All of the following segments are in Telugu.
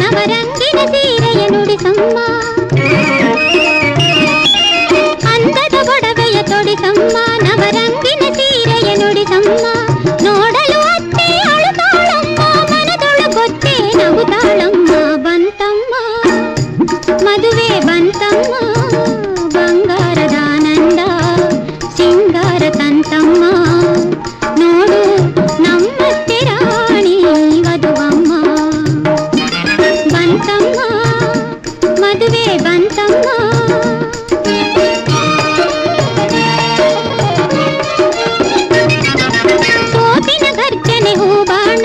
నవరంగిన సీరయ నుడిసమ్మా శాంతమ్మా సోపిన గర్జనె హూబాణ.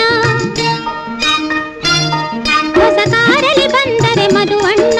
ಹೊಸಕಾರಲಿ ಬಂದರೆ ಮಧುವಣ್ಣ